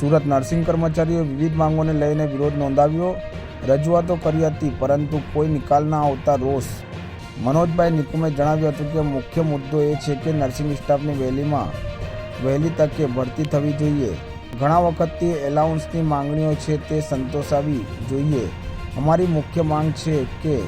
Surat nursing કર્મચારીઓએ વિવિધ માંગોને લઈને વિરોધ નોંધાવ્યો. રજૂઆતો કરી હતી, પરંતુ કોઈ નિકાલ ના આવતા રોષ. મનોજભાઈ નિકુમે જણાવ્યું હતું કે, મુખ્ય મુદ્દો એ છે કે નર્સિંગ સ્ટાફની વહેલીમાં, વહેલી તકે ભરતી થવી જોઈએ. ઘણા વખતથી એલાઉન્સની માંગણીઓ છે તે સંતોષાવી જોઈએ. અમારી મુખ્ય માંગ છે કે,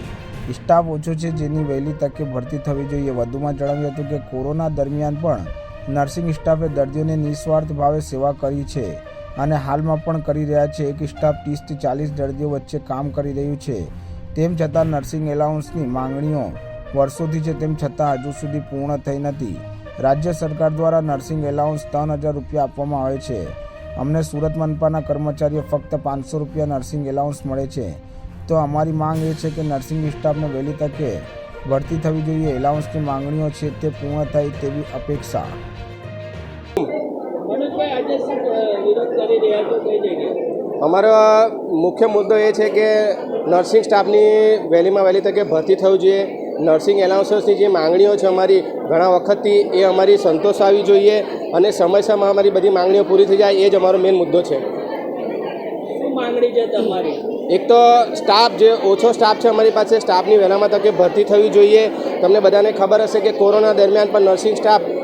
સ્ટાફ ઓછો છે જેની વહેલી તકે ભરતી થવી જોઈએ. વધુમાં જણાવ્યું હતું કે, કોરોના દરમિયાન પણ નર્સિંગ સ્ટાફે દર્દીઓને નિસ્વાર્થ ભાવે સેવા કરી છે. અને હાલમાં પણ કરી રહ્યા છે એક સ્ટાફ ત્રીસથી ચાલીસ દર્દીઓ વચ્ચે કામ કરી રહ્યું છે. તેમ છતાં નર્સિંગ એલાઉન્સની માંગણીઓ વર્ષોથી છે તેમ છતાં હજુ સુધી પૂર્ણ થઈ નથી. રાજ્ય સરકાર દ્વારા નર્સિંગ એલાઉન્સ ત્રણ હજાર રૂપિયા આપવામાં આવે છે. અમને સુરત મનપાના કર્મચારીઓ ફક્ત પાંચસો રૂપિયા નર્સિંગ એલાઉન્સ મળે છે. તો અમારી માંગ એ છે કે નર્સિંગ સ્ટાફને વહેલી તકે ભરતી થવી જોઈએ. એલાઉન્સની માંગણીઓ છે તે પૂર્ણ થાય તેવી અપેક્ષા. અમારો મુખ્ય મુદ્દો એ છે કે નર્સિંગ સ્ટાફની વહેલીમાં વહેલી તકે ભરતી થવું જોઈએ. નર્સિંગ એલાઉન્સની જે માંગણીઓ છે અમારી ઘણા વખતથી એ અમારી સંતોષાવી જોઈએ અને સમયસરમાં અમારી બધી માંગણીઓ પૂરી થઈ જાય એ જ અમારો મેઇન મુદ્દો છે. માંગણી છે તમારી? એક તો સ્ટાફ જે ઓછો સ્ટાફ છે અમારી પાસે સ્ટાફની વહેલામાં તકે ભરતી થવી જોઈએ. તમને બધાને ખબર હશે કે કોરોના દરમિયાન પણ નર્સિંગ સ્ટાફ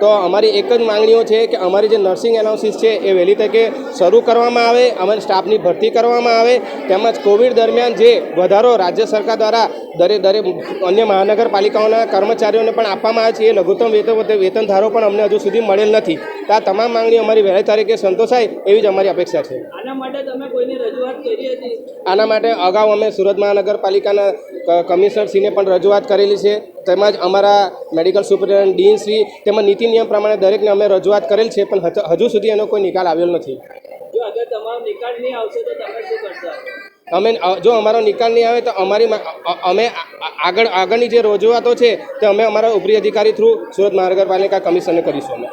તો અમારી એક જ માંગણીઓ છે કે અમારી જે નર્સિંગ એનાલિસિસ છે એ વહેલી તકે શરૂ કરવામાં આવે અમારી સ્ટાફની ભરતી કરવામાં આવે તેમજ કોવિડ દરમિયાન જે વધારો રાજ્ય સરકાર દ્વારા દરેક દરેક અન્ય મહાનગરપાલિકાઓના કર્મચારીઓને પણ આપવામાં આવે છે એ લઘુત્તમ વેતન વેતન ધારો પણ અમને હજુ સુધી મળેલ નથી. તો આ તમામ માંગણીઓ અમારી વહેલી તારીખે સંતોષાય એવી જ અમારી અપેક્ષા છે. આના માટે તમે કોઈની રજૂઆત કરી હતી? આના માટે અગાઉ અમે સુરત મહાનગરપાલિકાના કમિશનરશ્રીને પણ રજૂઆત કરેલી છે. તેમજ અમારા મેડિકલ સુપ્રિન્ટેન્ડન્ટ ડીન શ્રી તેમજ નીતિ નિયમ પ્રમાણે દરેકને અમે રજૂઆત કરેલ છે પણ હજ- સુધી એનો કોઈ નિકાલ આવ્યો નથી. અમે જો અમારો નિકાલ નહીં આવે તો અમારી અમે આગળ આગળની જે રજૂઆતો છે તે અમે અમારા ઉપરી અધિકારી થ્રુ સુરત મહાનગરપાલિકા કમિશનને કરીશું અમે.